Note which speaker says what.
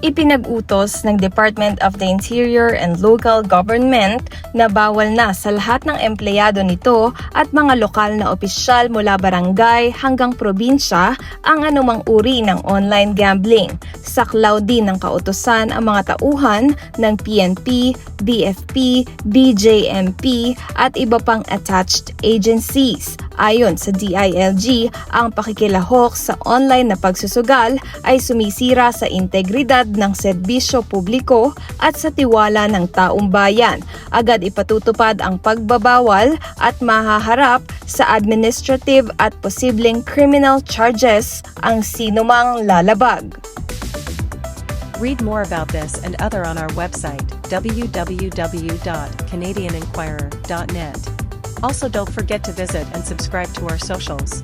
Speaker 1: Ipinag-utos ng Department of the Interior and Local Government na bawal na sa lahat ng empleyado nito at mga lokal na opisyal mula barangay hanggang probinsya ang anumang uri ng online gambling. Saklaw din ng kautosan ang mga tauhan ng PNP, BFP, BJMP at iba pang attached agencies. Ayon sa DILG, ang pakikilahok sa online na pagsusugal ay sumisira sa integridad ng serbisyo publiko at sa tiwala ng taong bayan. Agad ipatutupad ang pagbabawal at mahaharap sa administrative at posibleng criminal charges ang sinumang lalabag.
Speaker 2: Read more about this and other on our website, www.canadianenquirer.net. Also don't forget to visit and subscribe to our socials.